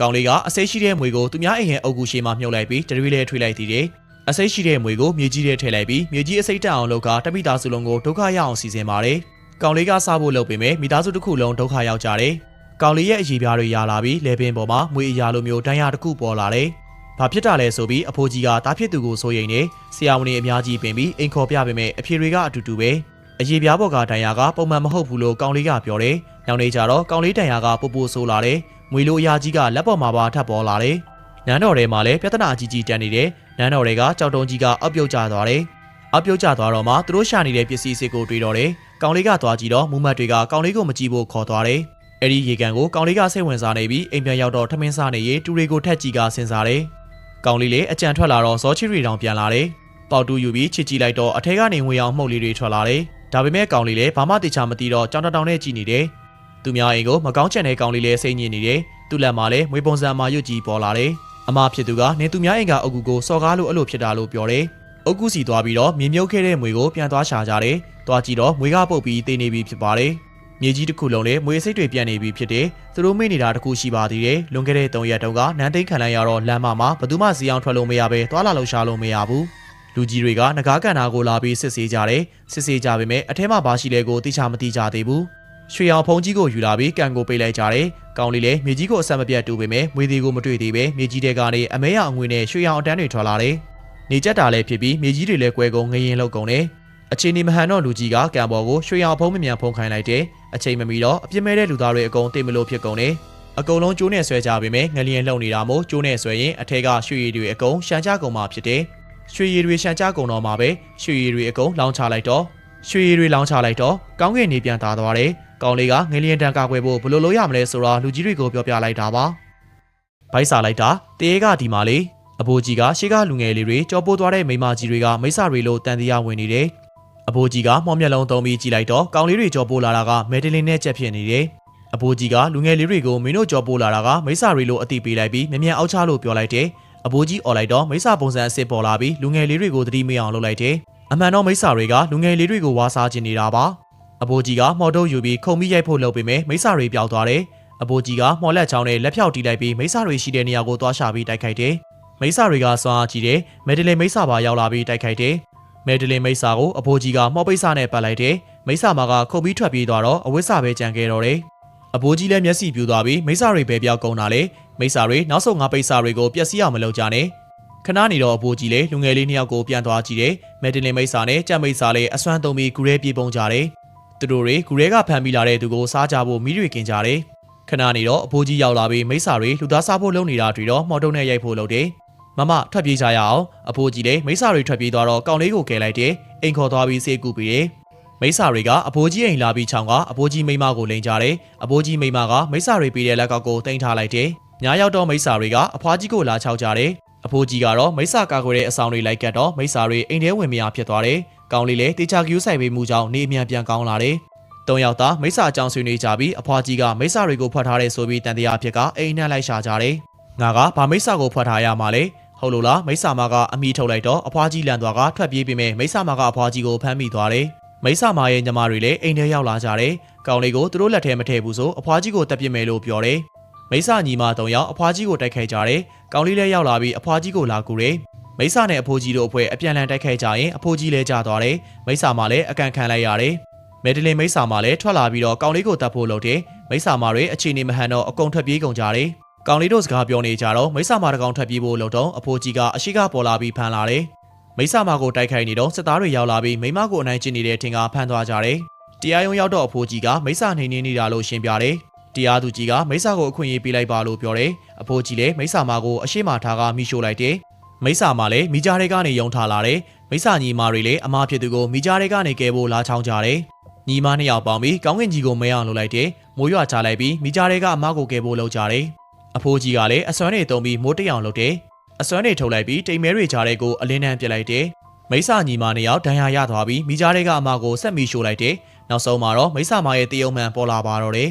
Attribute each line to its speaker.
Speaker 1: ကောင်လေးကအစိတ်ရှိတဲ့မွေကိုသူများအိမ်ရဲ့အုပ်ကူရှေးမှာမြုပ်လိုက်ပြီးတရွေလေးထွေးလိုက်သေးတယ်အစိတ်ရှိတဲ့မွေကိုမြေကြီးထဲထည့်လိုက်ပြီးမြေကြီးအစိတ်တက်အောင်လုပ်ကတပိသားစုလုံးကိုဒုက္ခရအောင်စီစဉ်ပါတယ်ကောင်လေးကစားဖို့လုပ်ပေမဲ့မိသားစုတစ်ခုလုံးဒုက္ခရောက်ကြတယ်ကောင်လေးရဲ့အရေးပြားတွေရလာပြီးလေပင်ပေါ်မှာမွေအရာလိုမျိုးတန်းရတစ်ခုပေါ်လာတယ်ဘာဖြစ်တာလဲဆိုပြီးအဖိုးကြီးကတားဖြစ်သူကိုစိုးရိမ်နေဆရာဝန်တွေအများကြီးပင်ပြီးအိမ်ခေါ်ပြပေမဲ့အဖြေတွေကအတူတူပဲအရေးပြားပေါ်ကတန်ရာကပုံမှန်မဟုတ်ဘူးလို့ကောင်လေးကပြောတယ်။နောက်နေ့ကျတော့ကောင်လေးတန်ရာကပူပူဆိုးလာတယ်။ မွေလိုအရာကြီးကလက်ပေါ်မှာပါထပ်ပေါ်လာတယ်။နန်းတော်ထဲမှာလည်းပြဿနာအကြီးကြီးတက်နေတယ်။နန်းတော်တွေကကြောက်တုံးကြီးကအောက်ပြုတ်ကျသွားတယ်။အောက်ပြုတ်ကျသွားတော့မှသူတို့ရှာနေတဲ့ပစ္စည်းစစ်ကိုတွေ့တော့တယ်။ကောင်လေးကသွားကြည့်တော့မူမတ်တွေကကောင်လေးကိုမကြည့်ဖို့ခေါ်သွားတယ်။အဲ့ဒီရေကန်ကိုကောင်လေးကစိတ်ဝင်စားနေပြီးအိမ်ပြန်ရောက်တော့ထမင်းစားနေရေးတူတွေကိုထက်ကြည့်ကစဉ်းစားတယ်။ကောင်လေးလည်းအကြံထွက်လာတော့ဇောချီရီတောင်ပြန်လာတယ်။ပေါတူယူပြီးချစ်ကြည့်လိုက်တော့အထက်ကနေငွေအောင်မှုတ်လေးတွေထွက်လာတယ်။ဒါပေမဲ့ကောင်လေးလည်းဘာမှတေချာမသိတော့ကြောင်တောင်နဲ့ကြည်နေတယ်။ သူများအိမ်ကိုမကောင်းချင်တဲ့ကောင်လေးလည်းစိတ်ညစ်နေတယ်။သူ့လက်မှာလည်းမွေပုံစံမှာရွတ်ကြီးပေါ်လာတယ်။အမဖြစ်သူကနင်သူများအိမ်ကအုတ်ကူကိုစော်ကားလို့အဲ့လိုဖြစ်တာလို့ပြောတယ်။အုတ်ကူစီသွားပြီးတော့မြင်မြုပ်ခဲ့တဲ့မွေကိုပြန်သွားရှာကြတယ်။သွားကြည့်တော့မွေကပုတ်ပြီးတေးနေပြီဖြစ်ပါတယ်။မြေကြီးတစ်ခုလုံးလည်းမွေစိတ်တွေပြန်နေပြီဖြစ်တယ်။သူတို့မိနေတာတစ်ခုရှိပါသေးတယ်။လွန်ခဲ့တဲ့3ရက်တုန်းကနန်းသိန်းခံလိုက်ရတော့လမ်းမမှာဘသူမှစီအောင်ထွက်လို့မရပဲသွာလာလှုပ်ရှားလို့မရဘူး။လူကြီးတွေကငကားကန်နာကိုလာပြီးစစ်ဆေးကြတယ်။စစ်ဆေးကြပေမဲ့အထက်မှာဘာရှိလဲကိုသိချာမသိကြသေးဘူး။ ရွှေအောင်ဖုံကြီးကိုယူလာပြီးကန်ကိုပိတ်လိုက်ကြတယ်။ကောင်းလေးလည်းမြေကြီးကိုအဆက်မပြတ်တူပေမဲ့မွေသေးကိုမတွေ့သေးပဲမြေကြီးတဲကနေအမဲရအငွေနဲ့ရွှေအောင်အတန်းတွေထွက်လာတယ်။နေကြက်တာလည်းဖြစ်ပြီးမြေကြီးတွေလည်းကွဲကုန်ငရင်လောက်ကုန်တယ်။အချိန်ဒီမဟန်တော့လူကြီးကကံပေါ်ကိုရွှေအောင်ဖုံးမမြန်ဖုံးခိုင်းလိုက်တယ်။အချိန်မမီတော့အပြစ်မဲ့တဲ့လူသားတွေအကုန်တိတ်မလို့ဖြစ်ကုန်တယ်။အကုန်လုံးကျိုးနဲ့ဆွဲကြပေမဲ့ငလျင်လှုပ်နေတာမို့ကျိုးနဲ့ဆွဲရင်အထက်ကရွှေရည်တွေအကုန်ရှမ်းကြကုန်မှာဖြစ်တယ်။ရွှေရည်တွေရှမ်းကြကုန်တော့မှာပဲရွှေရည်တွေအကုန်လောင်းချလိုက်တော့ ရွှေရည်တွေလောင်းချလိုက်တော့ကောင်းကင်နေပြန်သားသွားတယ်။ကောင်းလေးကငလျင်တန်ကာကွယ်ဖို့ဘယ်လိုလုပ်ရမလဲဆိုတော့လူကြီးတွေကိုပြောပြလိုက်တာပါ။ဘိုက်စာလိုက်တာတရေကဒီမှာလေအဘိုးကြီးကရှေ့ကလူငယ်လေးတွေကြောပိုးသွားတဲ့မိန်းမကြီးတွေကမိစ္ဆာတွေလို့တန်တရားဝင်နေတယ်။အဘိုးကြီးကမောင်မျက်လုံးသုံးပြီးကြည့်လိုက်တော့ကောင်းလေးတွေကြောပိုးလာတာကမယ်ဒလင်နဲ့ကြက်ဖြစ်နေတယ်။အဘိုးကြီးကလူငယ်လေးတွေကိုမင်းတို့ကြောပိုးလာတာကမိစ္ဆာတွေလို့အတိပေးလိုက်ပြီးမြ мян အောက်ချလို့ပြောလိုက်တယ်။အဘိုးကြီးអော်လိုက်တော့မိစ္ဆာပုံစံအစ်စ်ပေါ်လာပြီးလူငယ်လေးတွေကိုသတိမေ့အောင်လုပ်လိုက်တယ်။ အမှန်တော့မိစ္ဆာတွေကလူငယ်လေးတွေကိုဝါစားခြင်းနေတာပါ။အဘိုးကြီးကမော်တုတ်ယူပြီးခုံပြီးရိုက်ဖို့လုပ်ပေမဲ့မိစ္ဆာတွေပျောက်သွားတယ်။အဘိုးကြီးကမော်လက်ချောင်းနဲ့လက်ဖြောက်တီးလိုက်ပြီးမိစ္ဆာတွေရှိတဲ့နေရာကိုသွားရှာပြီးတိုက်ခိုက်တယ်။မိစ္ဆာတွေကစွမ်းအားကြီးတယ်။မယ်ဒလင်မိစ္ဆာပါရောက်လာပြီးတိုက်ခိုက်တယ်။မယ်ဒလင်မိစ္ဆာကိုအဘိုးကြီးကမော်ပိတ်စာနဲ့ပတ်လိုက်တယ်။မိစ္ဆာမာကခုတ်ပြီးထွက်ပြေးသွားတော့အဝိစာပဲကြံခဲ့တော့တယ်။အဘိုးကြီးလည်းမျက်စိပြူသွားပြီးမိစ္ဆာတွေပဲပြောက်ကုန်တာလေ။မိစ္ဆာတွေနောက်ဆုံးငါပိတ်စာတွေကိုပျက်စီးအောင်မလုပ်ကြနဲ့။ ခဏနေတော့အဘိုးကြီးလည်းလူငယ်လေးနှစ်ယောက်ကိုပြန်သွားကြည့်တယ်။မယ်ဒလင်မိစ္ဆာနဲ့ကြက်မိစ္ဆာလည်းအစွမ်းသုံးပြီးဂူရဲပြေးပုံကြတယ်။သူတို့တွေဂူရဲကဖမ်းမိလာတဲ့သူကိုစားကြဖို့မိတွေကင်ကြတယ်။ခဏနေတော့အဘိုးကြီးရောက်လာပြီးမိစ္ဆာတွေလူသားစားဖို့လုပ်နေတာတွေ့တော့မော်တုံနဲ့ရိုက်ဖို့လုပ်တယ်။မမထွက်ပြေးကြရအောင်အဖိုးကြီးလည်းမိစ္ဆာတွေထွက်ပြေးသွားတော့ကောင်လေးကိုကယ်လိုက်တယ်အိမ်ခေါ်သွားပြီးစေကူပြီးတယ်မိစ္ဆာတွေကအဖိုးကြီးအိမ်လာပြီးချောင်းကအဖိုးကြီးမိမကိုလိန်ကြတယ်အဖိုးကြီးမိမကမိစ္ဆာတွေပေးတဲ့လက်ကောက်ကိုတင်ထားလိုက်တယ်ညရောက်တော့မိစ္ဆာတွေကအဖွားကြီးကိုလာချောက်ကြတယ် အဖိုးကြီးကတော့မိစ္ဆာကာကွယ်တဲ့အဆောင်တွေလိုက်ကတ်တော့မိစ္ဆာတွေအိမ်ထဲဝင်မရဖြစ်သွားတယ်ကောင်လေးလည်းတေချာကျူးဆိုင်ပေးမှုကြောင့်နေအမြန်ပြန်ကောင်းလာတယ်တုံးယောက်သားမိစ္ဆာအကြောင်းဆွေးနွေးကြပြီးအဖွားကြီးကမိစ္ဆာတွေကိုဖွက်ထားတဲ့ဆိုပြီးတန်တရားဖြစ်ကအိမ်နှံ့လိုက်ရှာကြတယ်ငါကဗာမိစ္ဆာကိုဖွက်ထားရမှာလေဟုတ်လို့လားမိစ္ဆာမကအမိထုတ်လိုက်တော့အဖွားကြီးလန်သွားကထွက်ပြေးပြီးမြမိစ္ဆာမကအဖွားကြီးကိုဖမ်းမိသွားတယ်မိစ္ဆာမရဲ့ညီမတွေလည်းအိမ်ထဲရောက်လာကြတယ်ကောင်းလေးကိုသူတို့လက်ထဲမထည့်ဘူးဆိုအဖွားကြီးကိုတပ်ပစ်မယ်လို့ပြောတယ် မိစ္ဆာညီမ၃ယောက်အဖွားကြီးကိုတိုက်ခိုက်ကြတယ်ကောင်းလေးလည်းရောက်လာပြီးအဖွားကြီးကိုလာကူတယ်မိစ္ဆာနဲ့အဖိုးကြီးတို့အဖွဲ့အပြန်လန်တိုက်ခိုက်ကြရင်အဖိုးကြီးလည်းကြာသွားတယ်မိစ္ဆာမလည်းအကန်ခံလိုက်ရတယ်မယ်ဒလင်မိစ္ဆာမလည်းထွက်လာပြီးတော့ကောင်းလေးကိုတတ်ဖို့လုပ်တယ်မိစ္ဆာမတွေအခြေအနေမဟန်တော့အကုန်ထွက်ပြေးကုန်ကြတယ်ကောင်လေးတို့စကားပြောနေကြတော့မိစ္ဆာမာတကောင်ထွက်ပြေးဖို့လုပ်တော့အဖိုးကြီးကအရှိကပေါ်လာပြီးဖမ်းလာတယ်။မိစ္ဆာမာကိုတိုက်ခိုက်နေတော့စစ်သားတွေရောက်လာပြီးမိမကိုအနိုင်ကျင့်နေတဲ့ထင်ကဖမ်းသွားကြတယ်။တရားရုံးရောက်တော့အဖိုးကြီးကမိစ္ဆာနှိမ်နှင်းနေတာလို့ရှင်းပြတယ်။ တရားသူကြီးကမိစ္ဆာကိုအခွင့်အရေးပေးလိုက်ပါလို့ပြောတယ်။အဖိုးကြီးလည်းမိစ္ဆာမာကိုအရှိမထားကမိရှို့လိုက်တယ်။မိစ္ဆာမာလည်းမိကြားတွေကနေယုံထားလာတယ်။မိစ္ဆာညီမတွေလည်းအမားဖြစ်သူကိုမိကြားတွေကနေကဲဖို့လာချောင်းကြတယ်။ညီမနှစ်ယောက်ပေါင်းပြီးကောင်းကင်ကြီးကိုမဲအောင်လုပ်လိုက်တယ်။မိုးရွာချလိုက်ပြီးမိကြားတွေကအမားကိုကဲဖို့လုပ်ကြတယ်။အဖိုးကြီးကလည်းအစွမ်းတွေတုံးပြီးမိုးတရောင်လုပ်တယ်။အစွမ်းတွေထုတ်လိုက်ပြီးတိမ်မဲတွေကြားတဲ့ကိုအလင်းတန်းပြစ်လိုက်တယ်။မိစ္ဆာညီမနှစ်ယောက်ဒဏ်ရာရသွားပြီးမိကြားတွေကအမကိုဆက်မီရှို့လိုက်တယ်။နောက်ဆုံးမှာတော့မိစ္ဆာမရဲ့တယုံမှန်ပေါ်လာပါတော့တယ်